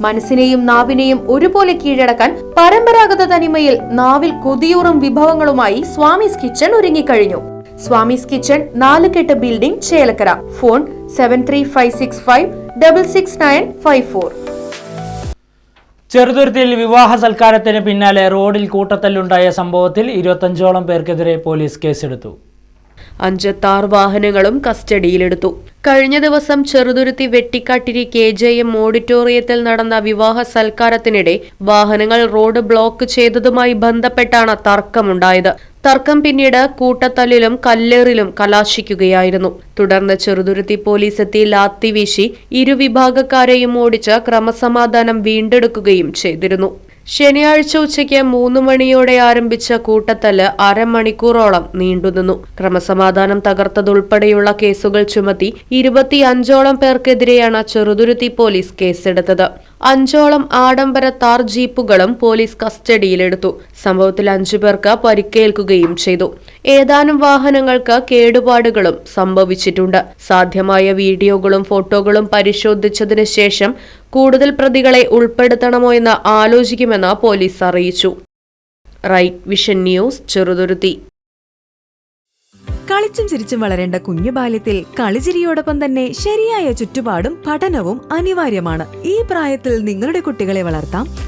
മനസ്സിനെയും നാവിനെയും ഒരുപോലെ കീഴടക്കാൻ പരമ്പരാഗത തനിമയിൽ നാവിൽ കൊതിയൂറും വിഭവങ്ങളുമായി സ്വാമിസ് കിച്ചൺ ഒരുങ്ങിക്കഴിഞ്ഞു. Swamis kitchen Nalukettu building Chelakkara. Phone seven three five six five double six nine five four ചെറുതുരുത്തിൽ വിവാഹ സൽക്കാരത്തിന് പിന്നാലെ റോഡിൽ കൂട്ടത്തല്ലുണ്ടായ സംഭവത്തിൽ ഇരുപത്തഞ്ചോളം പേർക്കെതിരെ പോലീസ് കേസെടുത്തു. അഞ്ചത്താറ് വാഹനങ്ങളും കസ്റ്റഡിയിലെടുത്തു. കഴിഞ്ഞ ദിവസം Cheruthuruthy Vettikkattiri K J M ഓഡിറ്റോറിയത്തിൽ നടന്ന വിവാഹ സൽക്കാരത്തിനിടെ വാഹനങ്ങൾ റോഡ് ബ്ലോക്ക് ചെയ്തതുമായി ബന്ധപ്പെട്ടാണ് തർക്കമുണ്ടായത്. തർക്കം പിന്നീട് കൂട്ടത്തല്ലിലും കല്ലേറിലും കലാശിക്കുകയായിരുന്നു. തുടർന്ന് ചെറുതുരുത്തി പോലീസ് എത്തി ലാത്തി വീശി ഇരുവിഭാഗക്കാരെയും ഓടിച്ച് ക്രമസമാധാനം വീണ്ടെടുക്കുകയും ചെയ്തിരുന്നു. ശനിയാഴ്ച ഉച്ചയ്ക്ക് മൂന്ന് മണിയോടെ ആരംഭിച്ച കൂട്ടത്തല്ല് അരമണിക്കൂറോളം നീണ്ടുനിന്നു ക്രമസമാധാനം തകർത്തതുൾപ്പെടെയുള്ള കേസുകൾ ചുമത്തി ഇരുപത്തിയഞ്ചോളം പേർക്കെതിരെയാണ് ചെറുതുരുത്തി പോലീസ് കേസെടുത്തത്. അഞ്ചോളം ആഡംബര താർ ജീപ്പുകളും പോലീസ് കസ്റ്റഡിയിലെടുത്തു. സംഭവത്തിൽ അഞ്ചു പേർക്ക് പരിക്കേൽക്കുകയും ചെയ്തു. ഏതാനും വാഹനങ്ങൾക്ക് കേടുപാടുകളും സംഭവിച്ചിട്ടുണ്ട്. സാധ്യമായ വീഡിയോകളും ഫോട്ടോകളും പരിശോധിച്ചതിന് ശേഷം കൂടുതൽ പ്രതികളെ ഉൾപ്പെടുത്തണമോ എന്ന് ആലോചിക്കുമെന്ന് പോലീസ് അറിയിച്ചു. Right vision news Cheruthuruthy. കളിച്ചും ചിരിച്ചും വളരേണ്ട കുഞ്ഞു ബാല്യത്തിൽ കളിചിരിയോടൊപ്പം തന്നെ ശരിയായ ചുറ്റുപാടും പഠനവും അനിവാര്യമാണ്. ഈ പ്രായത്തിൽ നിങ്ങളുടെ കുട്ടികളെ വളർത്താം.